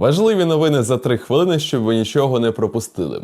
Важливі новини за три хвилини, щоб ви нічого не пропустили.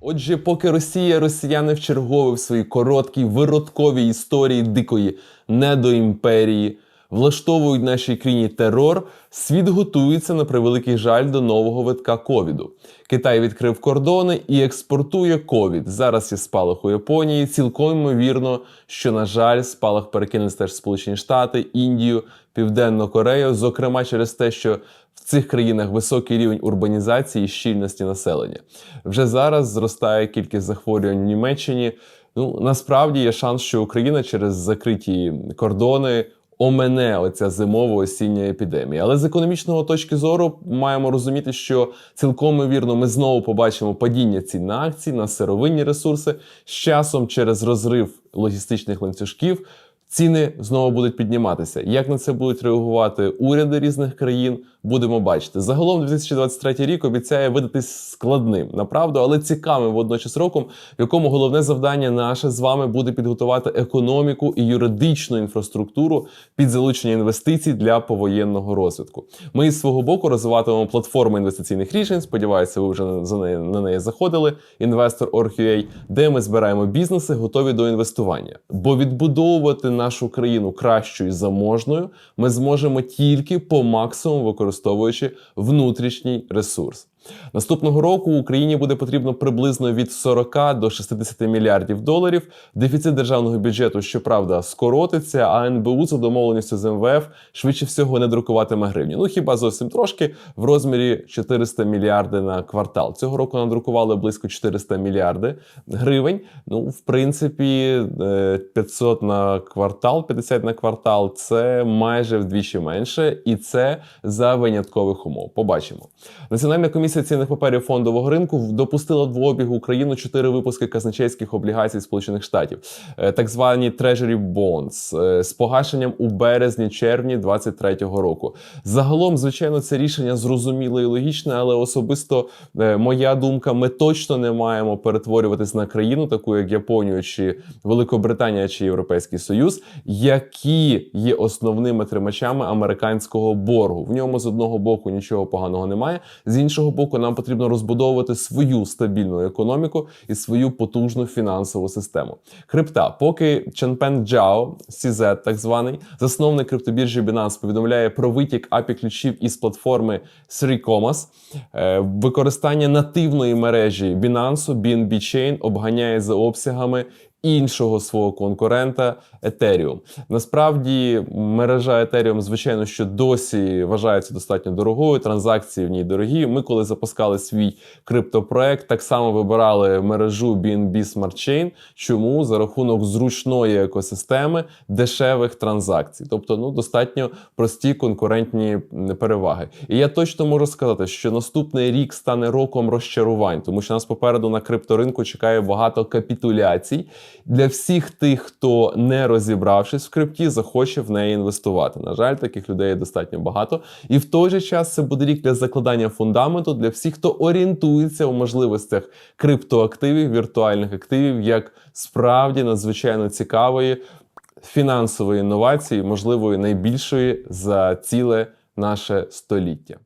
Отже, поки Росія, росіяни вчергове в своїй короткій виродковій історії дикої недоімперії влаштовують нашій країні терор, світ готується на превеликий жаль до нового витка ковіду. Китай відкрив кордони і експортує ковід. Зараз є спалах у Японії. Цілком ймовірно, що на жаль, спалах перекинеться теж Сполучені Штати, Індію, Південну Корею, зокрема через те, що в цих країнах високий рівень урбанізації і щільності населення. Вже зараз зростає кількість захворювань в Німеччині. Ну насправді є шанс, що Україна через закриті кордони омене оця зимово-осіння епідемія. Але з економічного точки зору маємо розуміти, що цілком вірно ми знову побачимо падіння цін на акції, на сировинні ресурси. З часом через розрив логістичних ланцюжків ціни знову будуть підніматися. Як на це будуть реагувати уряди різних країн, будемо бачити. Загалом 2023 рік обіцяє видатись складним, направду, але цікавим водночас роком, в якому головне завдання наше з вами буде підготувати економіку і юридичну інфраструктуру під залучення інвестицій для повоєнного розвитку. Ми із свого боку розвиватимемо платформу інвестиційних рішень. Сподіваюся, ви вже за неї на неї заходили. Investor.org.ua, де ми збираємо бізнеси, готові до інвестування. Бо відбудовувати нашу країну кращою заможною ми зможемо тільки по максимуму використовуючи внутрішній ресурс. Наступного року Україні буде потрібно приблизно від 40 до 60 мільярдів доларів. Дефіцит державного бюджету, щоправда, скоротиться, а НБУ за домовленістю з МВФ швидше всього не друкуватиме гривні. Ну хіба зовсім трошки в розмірі 400 мільярди на квартал. Цього року надрукували близько 400 мільярди гривень. Ну, в принципі, е, 500 на квартал, 50 на квартал це майже вдвічі менше, і це за виняткових умов. Побачимо. Національна комісія цінних паперів фондового ринку допустила в обіг Україну чотири випуски казначейських облігацій Сполучених Штатів, е, так звані Treasury Bonds, е, з погашенням у березні-червні 2023 року. Загалом, звичайно, це рішення зрозуміле і логічне, але особисто е, моя думка, ми точно не маємо перетворюватись на країну, таку як Японію чи Великобританія чи Європейський Союз, які є основними тримачами американського боргу. В ньому з одного боку нічого поганого немає, з іншого боку, нам потрібно розбудовувати свою стабільну економіку і свою потужну фінансову систему. Крипта, поки Ченпен Джао, CZ так званий, засновник криптобіржі Binance, повідомляє про витік API ключів із платформи 3Commas, е, використання нативної мережі Binance, BNB Chain обганяє за обсягами іншого свого конкурента Ethereum. Насправді мережа Ethereum, звичайно, що досі вважається достатньо дорогою. Транзакції в ній дорогі. Ми, коли запускали свій криптопроект, так само вибирали мережу BNB Smart Chain. Чому за рахунок зручної екосистеми дешевих транзакцій, тобто ну достатньо прості конкурентні переваги. І я точно можу сказати, що наступний рік стане роком розчарувань, тому що нас попереду на крипторинку чекає багато капітуляцій для всіх тих, хто не розібравшись в крипті, захоче в неї інвестувати. На жаль, таких людей достатньо багато. І в той же час це буде рік для закладання фундаменту для всіх, хто орієнтується у можливостях криптоактивів, віртуальних активів, як справді надзвичайно цікавої фінансової інновації, можливої найбільшої за ціле наше століття.